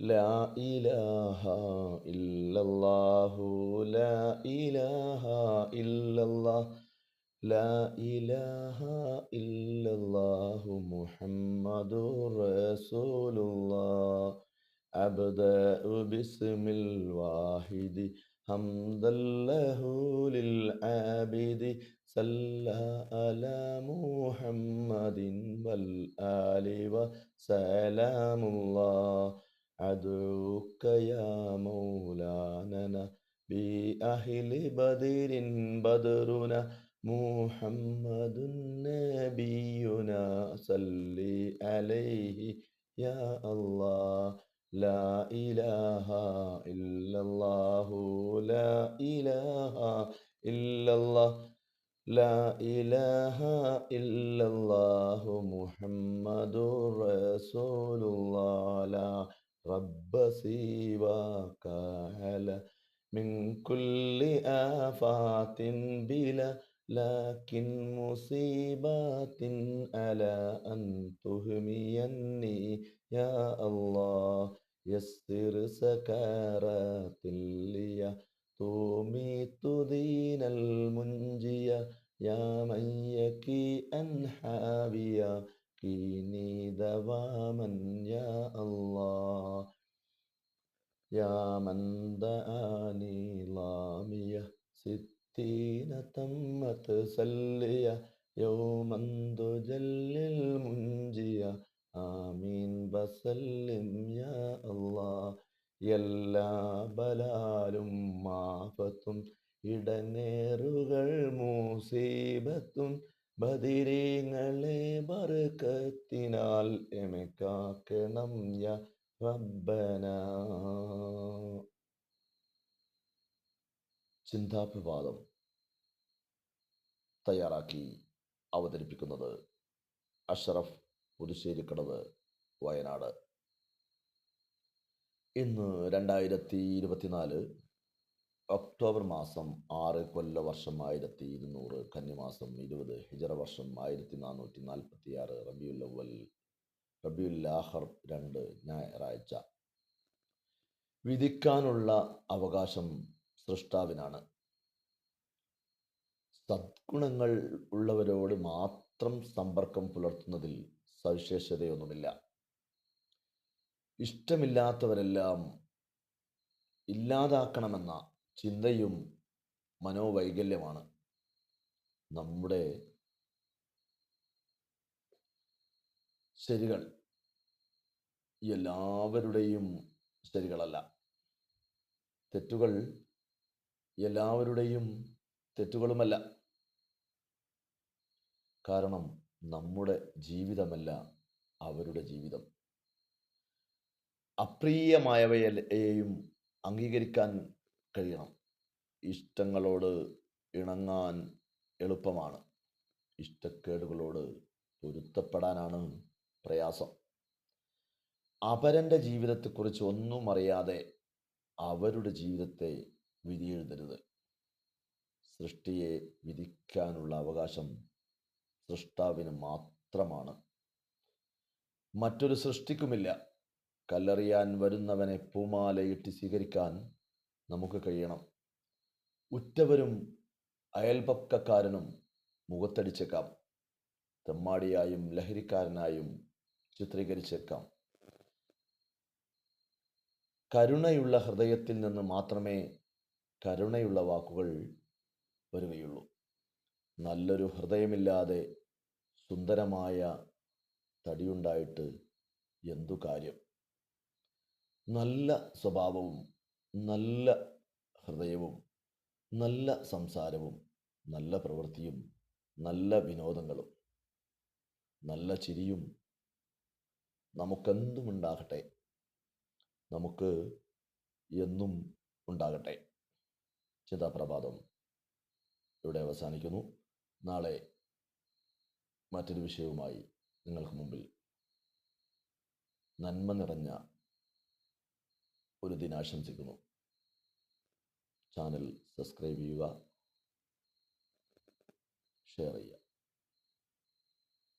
لا إله إلا الله لا إله إلا الله لا إله إلا الله محمد رسول الله. أبدأ باسم الواحد حمدا له للعابد صلى على محمد والآل وسلام الله. أدعوك يا مولانا بأهل بدر بدرنا محمد نبينا صل عليه يا الله. لا إله إلا الله لا إله إلا الله لا إله إلا الله محمد رسول الله. لا رب سواك على من كل آفات بلا لكن مصيبات على أن تهميني. يا الله يسر سكارات لي. تميت دين المنجية يا من يكي أنحابيا كيني دواما يا الله يا من دعاني لامية ستين تمت سلية يوما تجل المنجية ആമീൻ ബസല്ലിം യാ അല്ലാ എല്ലാ ബലാലും മാഫത്തും ഇടനേറുകൾ മൂസീബത്തും ബദിരീങ്ങളെ ബർക്കത്തിനാൽ എമക്കാക്കണം യ റബ്ബന. ചിന്താഭിവാദം തയ്യാറാക്കി അവതരിപ്പിക്കുന്നത് അഷറഫ് പുതുശ്ശേരിക്കടവ് വയനാട്. ഇന്ന് രണ്ടായിരത്തി ഇരുപത്തിനാല് ഒക്ടോബർ മാസം ആറ് കൊല്ല വർഷം ആയിരത്തി ഇരുന്നൂറ് കന്നിമാസം ഇരുപത് ഹിജറ വർഷം ആയിരത്തി നാനൂറ്റി നാൽപ്പത്തി ആറ് റബിയുൽ അവൽ റബിയുൽ ആഹർ രണ്ട് ഞായറാഴ്ച. വിധിക്കാനുള്ള അവകാശം സൃഷ്ടാവിനാണ്. സദ്ഗുണങ്ങൾ ഉള്ളവരോട് മാത്രം സമ്പർക്കം പുലർത്തുന്നതിൽ സവിശേഷതയൊന്നുമില്ല. ഇഷ്ടമില്ലാത്തവരെല്ലാം ഇല്ലാതാക്കണമെന്ന ചിന്തയും മനോവൈകല്യമാണ് നമ്മുടെ ശരികൾ. എല്ലാവരുടെയും ശരികളല്ല. തെറ്റുകൾ എല്ലാവരുടെയും തെറ്റുകളുമല്ല. കാരണം നമ്മുടെ ജീവിതമല്ല അവരുടെ ജീവിതം. അപ്രിയമായവയെയും അംഗീകരിക്കാൻ കഴിയണം. ഇഷ്ടങ്ങളോട് ഇണങ്ങാൻ എളുപ്പമാണ്. ഇഷ്ടക്കേടുകളോട് പൊരുത്തപ്പെടാനാണ് പ്രയാസം. അപരന്റെ ജീവിതത്തെക്കുറിച്ച് ഒന്നും അറിയാതെ അവരുടെ ജീവിതത്തെ വിധിയെഴുതരുത്. സൃഷ്ടിയെ വിധിക്കാനുള്ള അവകാശം സൃഷ്ടാവിന് മാത്രമാണ്. മറ്റൊരു സൃഷ്ടിക്കുമില്ല. കല്ലെറിയാൻ വരുന്നവനെ പൂമാലയിട്ട് സ്വീകരിക്കാൻ നമുക്ക് കഴിയണം. ഉറ്റവരും അയൽപക്കക്കാരനും മുഖത്തടിച്ചേക്കാം. തെമ്മാടിയായും ലഹരിക്കാരനായും ചിത്രീകരിച്ചേക്കാം. കരുണയുള്ള ഹൃദയത്തിൽ നിന്ന് മാത്രമേ കരുണയുള്ള വാക്കുകൾ വരികയുള്ളൂ. നല്ലൊരു ഹൃദയമില്ലാതെ സുന്ദരമായ തടിയുണ്ടായിട്ട് എന്തു കാര്യം? നല്ല സ്വഭാവവും നല്ല ഹൃദയവും നല്ല സംസാരവും നല്ല പ്രവൃത്തിയും നല്ല വിനോദങ്ങളും നല്ല ചിരിയും നമുക്കെന്തും ഉണ്ടാകട്ടെ നമുക്ക് എന്നും ഉണ്ടാകട്ടെ? ചിതാപ്രഭാതം ഇവിടെ അവസാനിക്കുന്നു. നാളെ മറ്റൊരു വിഷയവുമായി നിങ്ങൾക്ക് മുമ്പിൽ. നന്മ നിറഞ്ഞ ഒരു ദിനാശംസിക്കുന്നു ചാനൽ സബ്സ്ക്രൈബ് ചെയ്യുക ഷെയർ ചെയ്യുക.